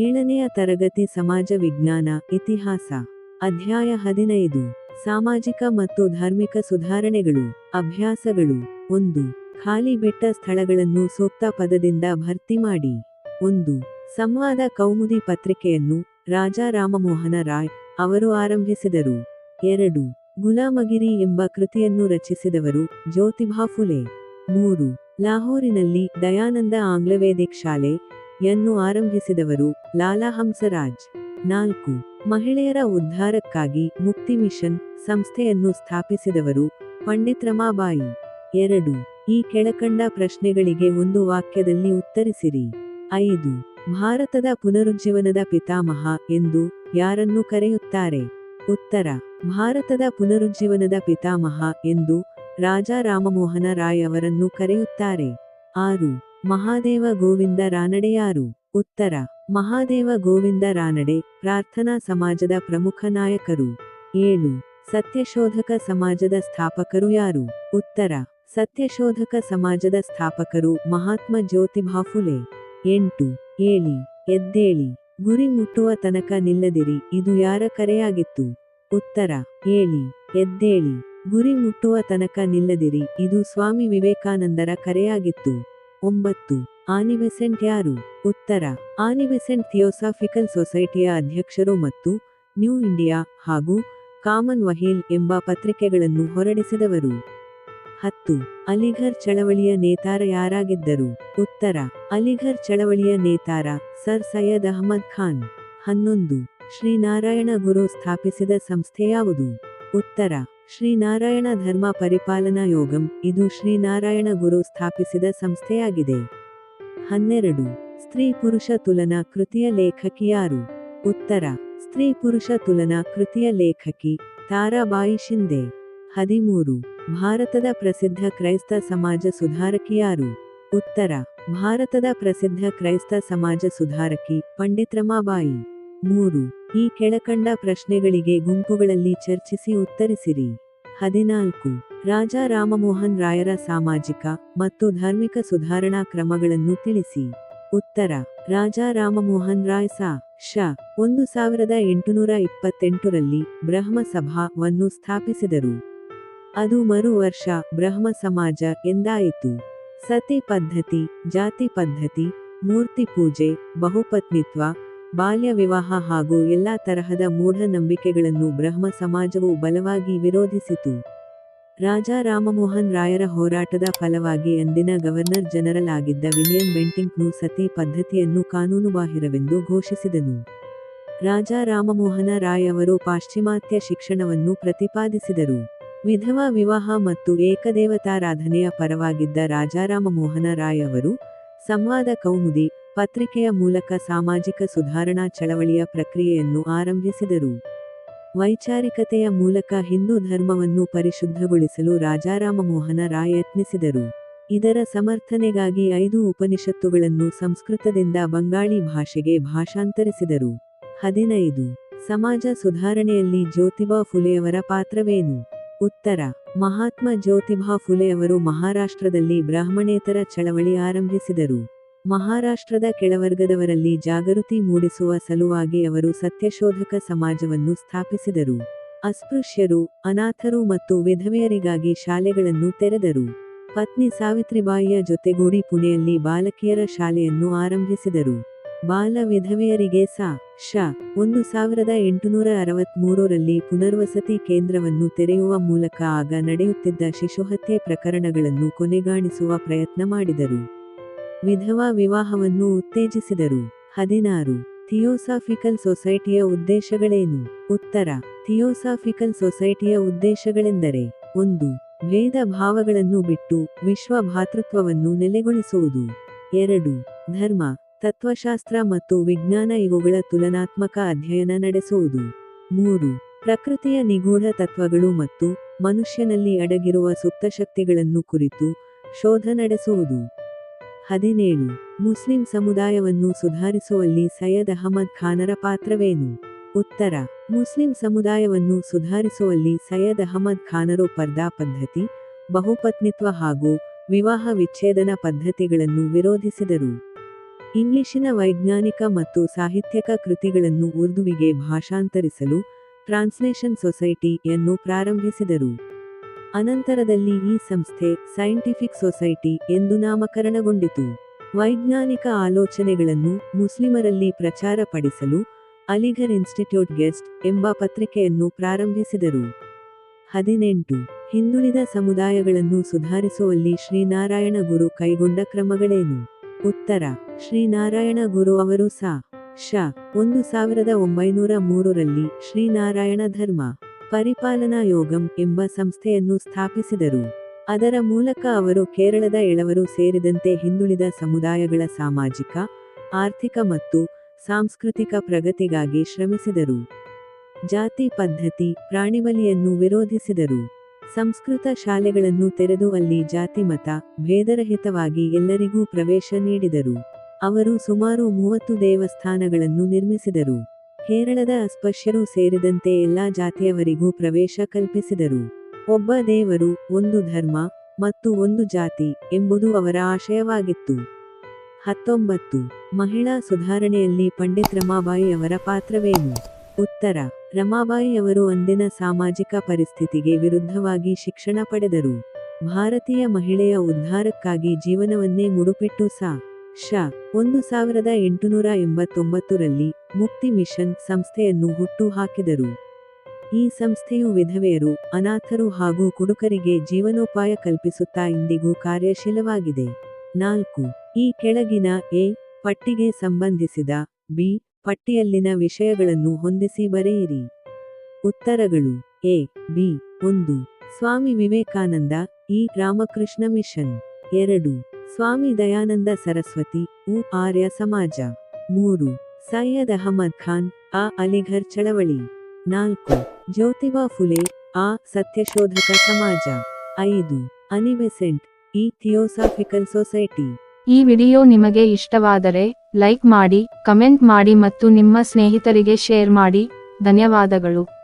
ಏಳನೆಯ ತರಗತಿ ಸಮಾಜ ವಿಜ್ಞಾನ, ಇತಿಹಾಸ. ಅಧ್ಯಾಯ ಹದಿನೈದು. ಸಾಮಾಜಿಕ ಮತ್ತು ಧಾರ್ಮಿಕ ಸುಧಾರಣೆಗಳು, ಅಭ್ಯಾಸಗಳು. ಒಂದು. ಖಾಲಿ ಬಿಟ್ಟ ಸ್ಥಳಗಳನ್ನು ಸೂಕ್ತ ಪದದಿಂದ ಭರ್ತಿ ಮಾಡಿ. ಒಂದು. ಸಂವಾದ ಕೌಮುದಿ ಪತ್ರಿಕೆಯನ್ನು ರಾಜಾ ರಾಮಮೋಹನ ರಾಯ್ ಅವರು ಆರಂಭಿಸಿದರು. ಎರಡು. ಗುಲಾಮಗಿರಿ ಎಂಬ ಕೃತಿಯನ್ನು ರಚಿಸಿದವರು ಜ್ಯೋತಿಭಾ ಫುಲೆ. ಮೂರು. ಲಾಹೋರಿನಲ್ಲಿ ದಯಾನಂದ ಆಂಗ್ಲವೇದಿಕ್ ಶಾಲೆ ಯನ್ನು ಆರಂಭಿಸಿದವರು ಲಾಲಾ ಹಂಸರಾಜ್. ನಾಲ್ಕು. ಮಹಿಳೆಯರ ಉದ್ಧಾರಕ್ಕಾಗಿ ಮುಕ್ತಿ ಮಿಷನ್ ಸಂಸ್ಥೆಯನ್ನು ಸ್ಥಾಪಿಸಿದವರು ಪಂಡಿತ್ ರಮಾಬಾಯಿ ಎರಡು. ಈ ಕೆಳಕಂಡ ಪ್ರಶ್ನೆಗಳಿಗೆ ಒಂದು ವಾಕ್ಯದಲ್ಲಿ ಉತ್ತರಿಸಿರಿ. ಐದು. ಭಾರತದ ಪುನರುಜ್ಜೀವನದ ಪಿತಾಮಹ ಎಂದು ಯಾರನ್ನು ಕರೆಯುತ್ತಾರೆ? ಉತ್ತರ. ಭಾರತದ ಪುನರುಜ್ಜೀವನದ ಪಿತಾಮಹ ಎಂದು ರಾಜಾ ರಾಮಮೋಹನ ರಾಯ್ ಅವರನ್ನು ಕರೆಯುತ್ತಾರೆ. ಆರು. ಮಹಾದೇವ ಗೋವಿಂದ ರಾನಡೆಯಾರು. ಉತ್ತರ, ಮಹಾದೇವ ಗೋವಿಂದ ರಾನಡೆ, ಪ್ರಾರ್ಥನಾ ಸಮಾಜದ ಪ್ರಮುಖ ನಾಯಕರು. ಏಳು, ಸತ್ಯಶೋಧಕ ಸಮಾಜದ ಸ್ಥಾಪಕರು ಯಾರು? ಉತ್ತರ, ಸತ್ಯಶೋಧಕ ಸಮಾಜದ ಸ್ಥಾಪಕರು ಮಹಾತ್ಮ ಜ್ಯೋತಿಭಾ ಫುಲೆ. ಎಂಟು, ಏಳಿ, ಎದ್ದೇಳಿ, ಗುರಿ ಮುಟ್ಟುವ ತನಕ ನಿಲ್ಲದಿರಿ, ಇದು ಯಾರ ಕರೆಯಾಗಿತ್ತು? ಉತ್ತರ, ಏಳಿ, ಎದ್ದೇಳಿ, ಗುರಿ ಮುಟ್ಟುವ ತನಕ ನಿಲ್ಲದಿರಿ, ಇದು ಸ್ವಾಮಿ ವಿವೇಕಾನಂದರ ಕರೆಯಾಗಿತ್ತು. ಒಂಬತ್ತು. ಆನಿವೆಸೆಂಟ್ ಯಾರು? ಉತ್ತರ. ಆನಿವೆಸೆಂಟ್ ಥಿಯೋಸಾಫಿಕಲ್ ಸೊಸೈಟಿಯ ಅಧ್ಯಕ್ಷರು ಮತ್ತು ನ್ಯೂ ಇಂಡಿಯಾ ಹಾಗೂ ಕಾಮನ್ ವಹೀಲ್ ಎಂಬ ಪತ್ರಿಕೆಗಳನ್ನು ಹೊರಡಿಸಿದವರು. ಹತ್ತು. ಅಲಿಘರ್ ಚಳವಳಿಯ ನೇತಾರ ಯಾರಾಗಿದ್ದರು? ಉತ್ತರ. ಅಲಿಘರ್ ಚಳವಳಿಯ ನೇತಾರ ಸರ್ ಸೈಯದ್ ಅಹಮದ್ ಖಾನ್. ಹನ್ನೊಂದು. ಶ್ರೀನಾರಾಯಣ ಗುರು ಸ್ಥಾಪಿಸಿದ ಸಂಸ್ಥೆ ಯಾವುದು? ಉತ್ತರ. ಶ್ರೀನಾರಾಯಣ ಧರ್ಮ ಪರಿಪಾಲನಾ ಯೋಗಂ. ಇದು ಶ್ರೀನಾರಾಯಣ ಗುರು ಸ್ಥಾಪಿಸಿದ ಸಂಸ್ಥೆಯಾಗಿದೆ. ಹನ್ನೆರಡು. ಸ್ತ್ರೀ ಪುರುಷ ತುಲನಾ ಕೃತಿಯ ಲೇಖಕಿ ಯಾರು? ಉತ್ತರ. ಸ್ತ್ರೀ ಪುರುಷ ತುಲನಾ ಕೃತಿಯ ಲೇಖಕಿ ತಾರಾಬಾಯಿ ಶಿಂದೆ. ಹದಿಮೂರು. ಭಾರತದ ಪ್ರಸಿದ್ಧ ಕ್ರೈಸ್ತ ಸಮಾಜ ಸುಧಾರಕಿ ಯಾರು? ಉತ್ತರ. ಭಾರತದ ಪ್ರಸಿದ್ಧ ಕ್ರೈಸ್ತ ಸಮಾಜ ಸುಧಾರಕಿ ಪಂಡಿತ್ ರಮಾಬಾಯಿ ಮೂರು, ಈ ಕೆಳಕಂಡ ಪ್ರಶ್ನೆಗಳಿಗೆ ಗುಂಪುಗಳಲ್ಲಿ ಚರ್ಚಿಸಿ ಉತ್ತರಿಸಿರಿ. ಹದಿನಾಲ್ಕು, ರಾಜಾ ರಾಮಮೋಹನ್ ರಾಯರ ಸಾಮಾಜಿಕ ಮತ್ತು ಧಾರ್ಮಿಕ ಸುಧಾರಣಾ ಕ್ರಮಗಳನ್ನು ತಿಳಿಸಿ. ಉತ್ತರ, ರಾಜಾ ರಾಮಮೋಹನ್ ರಾಯ್ ಸಾ, ಶ, ಒಂದು ಸಾವಿರದ ಎಂಟುನೂರ ಇಪ್ಪತ್ತೆಂಟರಲ್ಲಿ ಬ್ರಹ್ಮ ಸಭಾವನ್ನು ಸ್ಥಾಪಿಸಿದರು. ಅದು ಮರು ವರ್ಷ ಬ್ರಹ್ಮ ಸಮಾಜ ಎಂದಾಯಿತು. ಸತಿ ಪದ್ಧತಿ, ಜಾತಿ ಪದ್ಧತಿ, ಮೂರ್ತಿ ಪೂಜೆ, ಬಹುಪತ್ನಿತ್ವ ಬಾಲ್ಯ ವಿವಾಹ ಹಾಗೂ ಎಲ್ಲಾ ತರಹದ ಮೂಢನಂಬಿಕೆಗಳನ್ನು ಬ್ರಹ್ಮ ಸಮಾಜವು ಬಲವಾಗಿ ವಿರೋಧಿಸಿತು. ರಾಜಾ ರಾಮಮೋಹನ್ ರಾಯರ ಹೋರಾಟದ ಫಲವಾಗಿ ಅಂದಿನ ಗವರ್ನರ್ ಜನರಲ್ ಆಗಿದ್ದ ವಿಲಿಯಂ ಬೆಂಟಿಂಕ್ನು ಸತಿ ಪದ್ಧತಿಯನ್ನು ಕಾನೂನುಬಾಹಿರವೆಂದು ಘೋಷಿಸಿದನು. ರಾಜಾ ರಾಮಮೋಹನ ರಾಯ್ ಅವರು ಪಾಶ್ಚಿಮಾತ್ಯ ಶಿಕ್ಷಣವನ್ನು ಪ್ರತಿಪಾದಿಸಿದರು. ವಿಧವಾ ವಿವಾಹ ಮತ್ತು ಏಕದೇವತಾರಾಧನೆಯ ಪರವಾಗಿದ್ದ ರಾಜಾರಾಮಮೋಹನ ರಾಯ್ ಅವರು ಸಂವಾದ ಕೌಮುದಿ ಪತ್ರಿಕೆಯ ಮೂಲಕ ಸಾಮಾಜಿಕ ಸುಧಾರಣಾ ಚಳವಳಿಯ ಪ್ರಕ್ರಿಯೆಯನ್ನು ಆರಂಭಿಸಿದರು. ವೈಚಾರಿಕತೆಯ ಮೂಲಕ ಹಿಂದೂ ಧರ್ಮವನ್ನು ಪರಿಶುದ್ಧಗೊಳಿಸಲು ರಾಜಾರಾಮಮೋಹನ ರಾಯ್ ಯತ್ನಿಸಿದರು. ಇದರ ಸಮರ್ಥನೆಗಾಗಿ ಐದು ಉಪನಿಷತ್ತುಗಳನ್ನು ಸಂಸ್ಕೃತದಿಂದ ಬಂಗಾಳಿ ಭಾಷೆಗೆ ಭಾಷಾಂತರಿಸಿದರು. ಹದಿನೈದು. ಸಮಾಜ ಸುಧಾರಣೆಯಲ್ಲಿ ಜ್ಯೋತಿಬಾ ಫುಲೆಯವರ ಪಾತ್ರವೇನು? ಉತ್ತರ. ಮಹಾತ್ಮ ಜ್ಯೋತಿಬಾ ಫುಲೆಯವರು ಮಹಾರಾಷ್ಟ್ರದಲ್ಲಿ ಬ್ರಾಹ್ಮಣೇತರ ಚಳವಳಿ ಆರಂಭಿಸಿದರು. ಮಹಾರಾಷ್ಟ್ರದ ಕೆಳವರ್ಗದವರಲ್ಲಿ ಜಾಗೃತಿ ಮೂಡಿಸುವ ಸಲುವಾಗಿ ಅವರು ಸತ್ಯಶೋಧಕ ಸಮಾಜವನ್ನು ಸ್ಥಾಪಿಸಿದರು. ಅಸ್ಪೃಶ್ಯರು, ಅನಾಥರು ಮತ್ತು ವಿಧವೆಯರಿಗಾಗಿ ಶಾಲೆಗಳನ್ನು ತೆರೆದರು. ಪತ್ನಿ ಸಾವಿತ್ರಿಬಾಯಿಯ ಜೊತೆಗೂಡಿ ಪುಣೆಯಲ್ಲಿ ಬಾಲಕಿಯರ ಶಾಲೆಯನ್ನು ಆರಂಭಿಸಿದರು. ಬಾಲ ವಿಧವೆಯರಿಗೆ ಸಾ, ಶ, ಒಂದು ಸಾವಿರದ ಎಂಟುನೂರ ಅರವತ್ಮೂರರಲ್ಲಿ ಪುನರ್ವಸತಿ ಕೇಂದ್ರವನ್ನು ತೆರೆಯುವ ಮೂಲಕ ಆಗ ನಡೆಯುತ್ತಿದ್ದ ಶಿಶುಹತ್ಯೆ ಪ್ರಕರಣಗಳನ್ನು ಕೊನೆಗಾಣಿಸುವ ಪ್ರಯತ್ನ ಮಾಡಿದರು. ವಿಧವಾ ವಿವಾಹವನ್ನು ಉತ್ತೇಜಿಸಿದರು. ಹದಿನಾರು. ಥಿಯೋಸಾಫಿಕಲ್ ಸೊಸೈಟಿಯ ಉದ್ದೇಶಗಳೇನು? ಉತ್ತರ. ಥಿಯೋಸಾಫಿಕಲ್ ಸೊಸೈಟಿಯ ಉದ್ದೇಶಗಳೆಂದರೆ, ಒಂದು ಭೇದ ಭಾವಗಳನ್ನು ಬಿಟ್ಟು ವಿಶ್ವ ಭಾತೃತ್ವವನ್ನು ನೆಲೆಗೊಳಿಸುವುದು. ಎರಡು, ಧರ್ಮ, ತತ್ವಶಾಸ್ತ್ರ ಮತ್ತು ವಿಜ್ಞಾನ ಇವುಗಳ ತುಲನಾತ್ಮಕ ಅಧ್ಯಯನ ನಡೆಸುವುದು. ಮೂರು, ಪ್ರಕೃತಿಯ ನಿಗೂಢ ತತ್ವಗಳು ಮತ್ತು ಮನುಷ್ಯನಲ್ಲಿ ಅಡಗಿರುವ ಸುಪ್ತಶಕ್ತಿಗಳನ್ನು ಕುರಿತು ಶೋಧ ನಡೆಸುವುದು. ಹದಿನೇಳು. ಮುಸ್ಲಿಂ ಸಮುದಾಯವನ್ನು ಸುಧಾರಿಸುವಲ್ಲಿ ಸೈಯದ್ ಅಹಮದ್ ಖಾನರ ಪಾತ್ರವೇನು? ಉತ್ತರ. ಮುಸ್ಲಿಂ ಸಮುದಾಯವನ್ನು ಸುಧಾರಿಸುವಲ್ಲಿ ಸೈಯದ್ ಅಹಮದ್ ಖಾನರು ಪರ್ದಾ ಪದ್ಧತಿ, ಬಹುಪತ್ನಿತ್ವ ಹಾಗೂ ವಿವಾಹ ವಿಚ್ಛೇದನ ಪದ್ಧತಿಗಳನ್ನು ವಿರೋಧಿಸಿದರು. ಇಂಗ್ಲಿಶಿನ ವೈಜ್ಞಾನಿಕ ಮತ್ತು ಸಾಹಿತ್ಯಕ ಕೃತಿಗಳನ್ನು ಉರ್ದುವಿಗೆ ಭಾಷಾಂತರಿಸಲು ಟ್ರಾನ್ಸ್ಲೇಷನ್ ಸೊಸೈಟಿಯನ್ನು ಪ್ರಾರಂಭಿಸಿದರು. ಅನಂತರದಲ್ಲಿ ಈ ಸಂಸ್ಥೆ ಸೈಂಟಿಫಿಕ್ ಸೊಸೈಟಿ ಎಂದು ನಾಮಕರಣಗೊಂಡಿತು. ವೈಜ್ಞಾನಿಕ ಆಲೋಚನೆಗಳನ್ನು ಮುಸ್ಲಿಮರಲ್ಲಿ ಪ್ರಚಾರಪಡಿಸಲು ಅಲಿಘರ್ ಇನ್ಸ್ಟಿಟ್ಯೂಟ್ ಗೆಸ್ಟ್ ಎಂಬ ಪತ್ರಿಕೆಯನ್ನು ಪ್ರಾರಂಭಿಸಿದರು. ಹದಿನೆಂಟು. ಹಿಂದುಳಿದ ಸಮುದಾಯಗಳನ್ನು ಸುಧಾರಿಸುವಲ್ಲಿ ಶ್ರೀನಾರಾಯಣ ಗುರು ಕೈಗೊಂಡ ಕ್ರಮಗಳೇನು? ಉತ್ತರ. ಶ್ರೀನಾರಾಯಣ ಗುರು ಅವರು ಸಾ. ಶ. ಒಂದು ಸಾವಿರದ ಒಂಬೈನೂರ ಮೂರರಲ್ಲಿ ಶ್ರೀನಾರಾಯಣ ಧರ್ಮ. ಪರಿಪಾಲನಾ ಯೋಗಂ ಎಂಬ ಸಂಸ್ಥೆಯನ್ನು ಸ್ಥಾಪಿಸಿದರು. ಅದರ ಮೂಲಕ ಅವರು ಕೇರಳದ ಎಳವರು ಸೇರಿದಂತೆ ಹಿಂದುಳಿದ ಸಮುದಾಯಗಳ ಸಾಮಾಜಿಕ, ಆರ್ಥಿಕ ಮತ್ತು ಸಾಂಸ್ಕೃತಿಕ ಪ್ರಗತಿಗಾಗಿ ಶ್ರಮಿಸಿದರು. ಜಾತಿ ಪದ್ಧತಿ, ಪ್ರಾಣಿಬಲಿಯನ್ನು ವಿರೋಧಿಸಿದರು. ಸಂಸ್ಕೃತ ಶಾಲೆಗಳನ್ನು ತೆರೆದು ಅಲ್ಲಿ ಜಾತಿ ಮತ, ಭೇದರಹಿತವಾಗಿ ಎಲ್ಲರಿಗೂ ಪ್ರವೇಶ ನೀಡಿದರು. ಅವರು ಸುಮಾರು ಮೂವತ್ತು ದೇವಸ್ಥಾನಗಳನ್ನು ನಿರ್ಮಿಸಿದರು. ಕೇರಳದ ಅಸ್ಪಶ್ಯರು ಸೇರಿದಂತೆ ಎಲ್ಲಾ ಜಾತಿಯವರಿಗೂ ಪ್ರವೇಶ ಕಲ್ಪಿಸಿದರು. ಒಬ್ಬ ದೇವರು, ಒಂದು ಧರ್ಮ, ಮತ್ತು ಒಂದು ಜಾತಿ ಎಂಬುದು ಅವರ ಆಶಯವಾಗಿತ್ತು. ಹತ್ತೊಂಬತ್ತು. ಮಹಿಳಾ ಸುಧಾರಣೆಯಲ್ಲಿ ಪಂಡಿತ್ ರಮಾಬಾಯಿ ಅವರ ಪಾತ್ರವೇನು? ಉತ್ತರ. ರಮಾಬಾಯಿ ಅವರು ಅಂದಿನ ಸಾಮಾಜಿಕ ಪರಿಸ್ಥಿತಿಗೆ ವಿರುದ್ಧವಾಗಿ ಶಿಕ್ಷಣ ಪಡೆದರು. ಭಾರತೀಯ ಮಹಿಳೆಯ ಉದ್ಧಾರಕ್ಕಾಗಿ ಜೀವನವನ್ನೇ ಮುಡುಪಿಟ್ಟು ಸಾ. ಶ, ಒಂದು ಸಾವಿರದ ಎಂಟುನೂರ ಎಂಬತ್ತೊಂಬತ್ತರಲ್ಲಿ ಮುಕ್ತಿ ಮಿಷನ್ ಸಂಸ್ಥೆಯನ್ನು ಹುಟ್ಟು ಹಾಕಿದರು ಈ ಸಂಸ್ಥೆಯು ವಿಧವೆಯರು, ಅನಾಥರು ಹಾಗೂ ಕುಡುಕರಿಗೆ ಜೀವನೋಪಾಯ ಕಲ್ಪಿಸುತ್ತಾ ಇಂದಿಗೂ ಕಾರ್ಯಶೀಲವಾಗಿದೆ. ನಾಲ್ಕು, ಈ ಕೆಳಗಿನ ಎ, ಪಟ್ಟಿಗೆ ಸಂಬಂಧಿಸಿದ ಬಿ, ಪಟ್ಟಿಯಲ್ಲಿನ ವಿಷಯಗಳನ್ನು ಹೊಂದಿಸಿ ಬರೆಯಿರಿ. ಉತ್ತರಗಳು, ಎ, ಬಿ, ಒಂದು, ಸ್ವಾಮಿ ವಿವೇಕಾನಂದ, ಇ, ರಾಮಕೃಷ್ಣ ಮಿಷನ್. ಎರಡು ಸ್ವಾಮಿ ದಯಾನಂದ ಸರಸ್ವತಿ, ಉ ಆರ್ಯ ಸಮಾಜ. ಮೂರು, ಸೈಯದ್ ಅಹಮದ್ ಖಾನ್ ಅ ಅಲಿಘರ್ ಚಳವಳಿ. ನಾಲ್ಕು, ಜ್ಯೋತಿಬಾ ಫುಲೆ, ಆ ಸತ್ಯಶೋಧಕ ಸಮಾಜ. ಐದು ಅನಿಬೆಸೆಂಟ್ ಇ ಥಿಯೋಸಾಫಿಕಲ್ ಸೊಸೈಟಿ. ಈ ವಿಡಿಯೋ ನಿಮಗೆ ಇಷ್ಟವಾದರೆ ಲೈಕ್ ಮಾಡಿ, ಕಮೆಂಟ್ ಮಾಡಿ ಮತ್ತು ನಿಮ್ಮ ಸ್ನೇಹಿತರಿಗೆ ಶೇರ್ ಮಾಡಿ. ಧನ್ಯವಾದಗಳು.